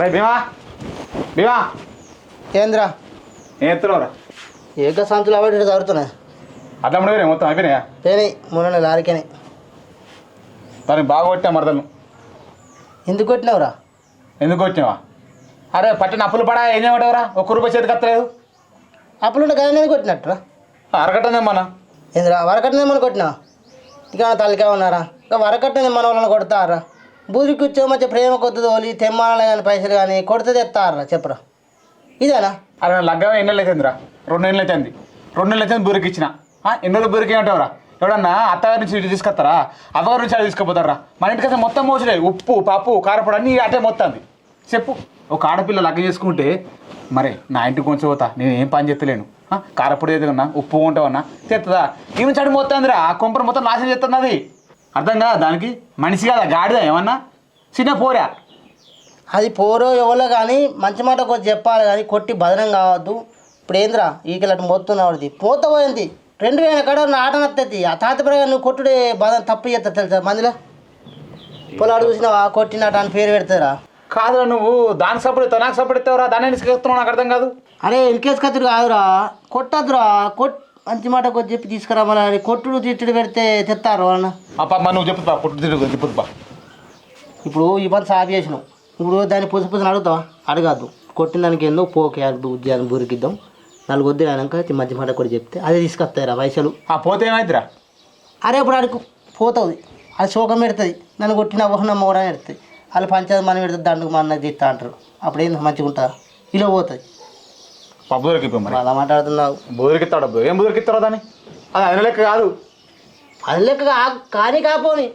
రే భీమా. భీమా. ఏంద్రా? ఏం ఎత్తున్నావురా? ఏక సంచులు అవి చదువుతున్నాయి అట్లా ఉండవే మొత్తం అయిపోయినాయా? పోయినాయి మొన్న లారికని దాన్ని బాగా కొట్టా మరదలు. ఎందుకు కొట్టినావురా? ఎందుకు వచ్చినావా అరే పట్టిన అప్పులు పడా ఏం చేయమంటావురా? ఒక్క రూపాయి చేతికి ఎత్తలేదు అప్పులుంటే కదా నేను కొట్టినట్టురా అరగట్టనే మన. ఏంద్రా వరకట్నే మనం కొట్టినా ఇక తల్లికా ఉన్నారా ఇక వరకట్నే మన వాళ్ళని కొడతారా? బూరికి వచ్చే మధ్య ప్రేమ కొద్దిది ఓలి తెమ్మాలని కానీ పైసలు కానీ కొడితే తెస్తారా చెప్పరా. ఇదేనా? అరే లగ్గా లగ్గం ఎన్ని నెలలు అవుతుందిరా రెండు నెలలు అవుతుంది రెండు నెలలు అవుతుంది బూరికి ఇచ్చిన. ఎన్ని రోజులు బూరికి ఏమంటావురా? ఎవడన్నా అత్తగారి నుంచి ఇటు తీసుకొస్తారా? అవ్వగారి నుంచి అది తీసుకుపోతారా? మన ఇంటికి అసలు మొత్తం మోసలే ఉప్పు పప్పు కారపొడి అన్నీ అటే మొత్తం చెప్పు. ఒక ఆడపిల్ల లగ్గం చేసుకుంటే మరే నా ఇంటికి కొంచెం పోతా. నేను ఏం పని చేస్తలేను ఆ, కారపొడి తెచ్చుకున్నా ఉప్పు ఉంటావన్నా తెస్తుందా ఈ నుంచి అటు మొత్తం ఆ కొంపర మొత్తం నాశనం చేస్తుంది అది అర్థం కాదా దానికి? మనిషి కాదా గాడిదా ఏమన్నా? చిన్న పోరా. అది పోరో ఎవరో కానీ మంచి మాట కొంచెం చెప్పాలి కానీ కొట్టి బదనం కావద్దు. ఇప్పుడు ఏంద్రా ఈకలట్టు మోస్తున్నావుది పోత పోయింది. రెండు వేల కాడ నా ఆట నత్తది. ఆ తాత నువ్వు కొట్టుడే బదం తప్పు చేస్తా తెలుసా? మందిలో? పొలాడు చూసినావా? కొట్టినట్టు అని పేరు పెడతారా? కాదురా నువ్వు. దానికి సపోర్ట్ ఇస్తావు నాకు సపోర్ట్ ఇస్తావురా. దాన్ని తీసుకెళ్తున్నావు నాకు అర్థం కాదు. అరే ఎన్కేస్ కత్తుడు కాదురా. కొట్టద్దురా. కొట్ మంచి మాట కొంచెం చెప్పి తీసుకురా మళ్ళీ కొట్టుడు తిట్టుడు పెడితే తెస్తారు అన్న. అప్ప నువ్వు చెప్పుతా పుట్టు తిరుగు చెప్పుతా ఇప్పుడు ఈ పని సాఫ్ చేసినావు ఇప్పుడు దాన్ని పుసి పుసిని అడుగుతావా? అడగద్దు. కొట్టిన దానికి ఏందో పోకే ఉద్యోగం బురికిద్దాం. నాలుగు వద్దు అయినాక మంచి మాట కూడా చెప్తే అదే తీసుకొస్తాయిరా పైసలు. ఆ పోతే ఏమైందిరా? అరే ఇప్పుడు అడుగు పోతుంది. అది శోకం పెడుతుంది. నన్ను కొట్టిన ఊహనమ్మ కూడా పెడుతుంది. వాళ్ళు పంచాయతీ మనం పెడితే దండుకు మన తీస్తా అంటారు. అప్పుడు ఏంది మంచిగా ఉంటారా ఇలా పోతుంది. పప్పు మరి. అలా మాట్లాడుతున్నావు. బుదరికిస్తాడు ఏం బుదరికిస్తారో దాన్ని? అది ఆయన లెక్క కాదు. అది లెక్క కానీ కాపోని